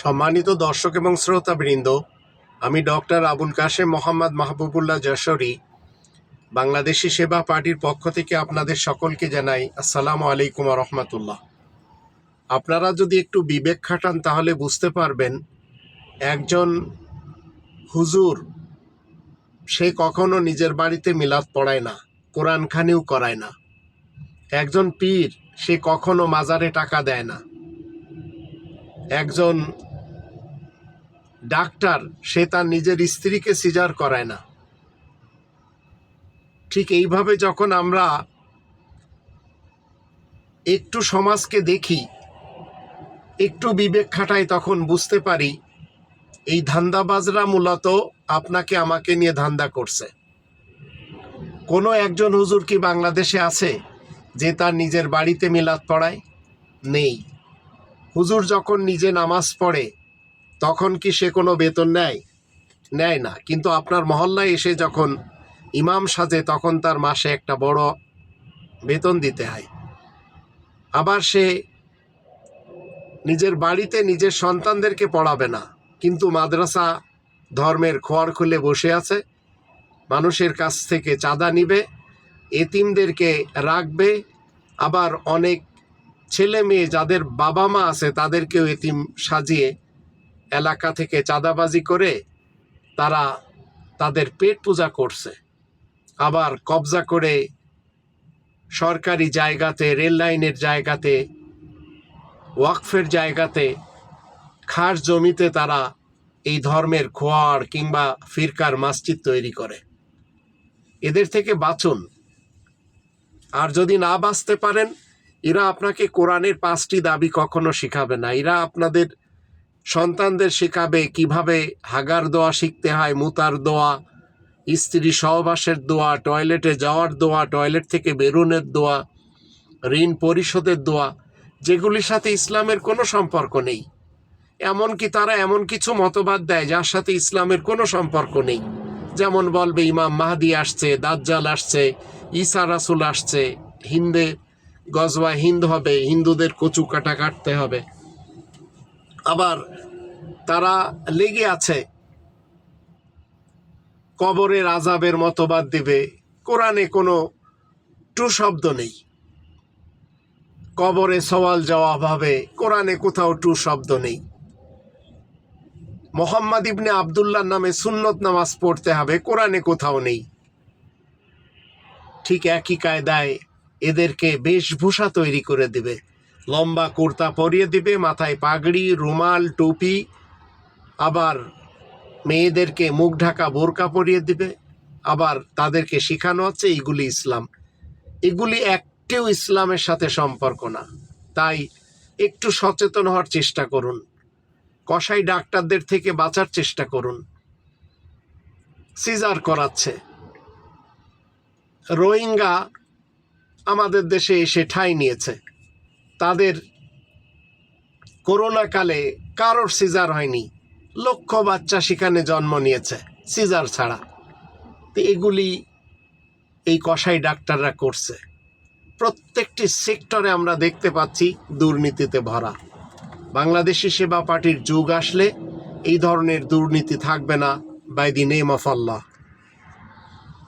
সম্মানিত দর্শক এবং শ্রোতাবৃন্দ, আমি ডক্টর আবুল কাশেম মোহাম্মদ মাহবুবুল্লাহ যশোরী, বাংলাদেশি সেবা পার্টির পক্ষ থেকে আপনাদের সকলকে জানাই আসসালামু আলাইকুম রহমতুল্লাহ। আপনারা যদি একটু বিবেক খাটান তাহলে বুঝতে পারবেন একজন হুজুর, সে কখনো নিজের বাড়িতে মিলাদ পড়ায় না, কোরআন খানিও করায় না। একজন পীর, সে কখনো মাজারে টাকা দেয় না। একজন ডাক্তার, সে তার নিজের স্ত্রীকে সিজার করায় না। ঠিক এইভাবে যখন আমরা একটু সমাজকে দেখি, একটু বিবেক খাটাই, তখন বুঝতে পারি এই ধান্দাবাজরা মূলত আপনাকে, আমাকে নিয়ে ধান্দা করছে। কোনো একজন হুজুর কি বাংলাদেশে আছে যে তার নিজের বাড়িতে মিলাদ পড়ায়? নেই। হুজুর যখন নিজে নামাজ পড়ে তখন কি সে কোনো বেতন নেয়? নেয় না। কিন্তু আপনার মহল্লায় এসে যখন ইমাম সাজে, তখন তার মাসে একটা বড় বেতন দিতে হয়। আবার সে নিজের বাড়িতে নিজের সন্তানদেরকে পড়াবে না। কিন্তু মাদ্রাসা ধর্মের খোয়ার খুলে বসে আছে। মানুষের কাছ থেকে চাঁদা নিবে, এতিমদেরকে রাখবে। আবার অনেক ছেলে মেয়ে যাদের বাবা মা আছে, তাদেরকেও এতিম সাজিয়ে এলাকা থেকে চাঁদাবাজি করে তারা তাদের পেট পূজা করছে। আবার কবজা করে সরকারি জায়গাতে, রেল লাইনের জায়গাতে, ওয়াকফের জায়গাতে খাস জমিতে তারা এই ধর্মের খোয়ার কিংবা ফিরকার মসজিদ তৈরি করে। এদের থেকে বাঁচুন। আর যদি না বাঁচতে পারেন, এরা আপনাকে কোরআনের পাঁচটি দাবি কখনো শেখাবে না। এরা আপনাদের সন্তানদের শেখাবে কীভাবে হাগার দোয়া শিখতে হয়, মুতার দোয়া, স্ত্রী সহবাসের দোয়া, টয়লেটে যাওয়ার দোয়া, টয়লেট থেকে বেরোনের দোয়া, ঋণ পরিশোধের দোয়া, যেগুলির সাথে ইসলামের কোনো সম্পর্ক নেই। এমনকি তারা এমন কিছু মতবাদ দেয় যার সাথে ইসলামের কোনো সম্পর্ক নেই। যেমন বলবে, ইমাম মাহাদি আসছে, দাজ্জাল আসছে, ঈসা রাসুল আসছে, হিন্দে গজওয়া হিন্দ হবে, হিন্দুদের কচু কাটা কাটতে হবে। আবার তারা লেগে আছে। কবরের আজাবের মতবাদ দিবে। কোরআনে কোনো টু শব্দ নেই। কবরে সওয়াল জবাব হবে, কোরআনে কোথাও টু শব্দ নেই। মোহাম্মদ ইবনে আবদুল্লার নামে সুন্নত নামাজ পড়তে হবে, কোরআনে কোথাও নেই। ঠিক একই কায়দায় এদেরকে বেশভূষা তৈরি করে দিবে। লম্বা কুর্তা পরিয়ে দিবে, মাথায় পাগড়ি, রুমাল, টুপি, আবার মেয়েদেরকে মুখ ঢাকা বোরকা পরিয়ে দিবে, আবার তাদেরকে শেখানো হচ্ছে এইগুলি ইসলাম। এগুলি একটিও ইসলামের সাথে সম্পর্ক না। তাই একটু সচেতন হওয়ার চেষ্টা করুন। কসাই ডাক্তারদের থেকে বাঁচার চেষ্টা করুন। সিজার করাচ্ছে। রোহিঙ্গা আমাদের দেশে এসে ঠাঁই নিয়েছে। তাদের করোনা কালে কারোর সিজার হয়নি। লক্ষ বাচ্চা সেখানে জন্ম নিয়েছে, সিজার ছাড়া। তো এগুলি এই কসাই ডাক্তাররা করছে। প্রত্যেকটি সেক্টরে আমরা দেখতে পাচ্ছি দুর্নীতিতে ভরা। বাংলাদেশি সেবা পার্টির যুগ আসলে এই ধরনের দুর্নীতি থাকবে না by the name of Allah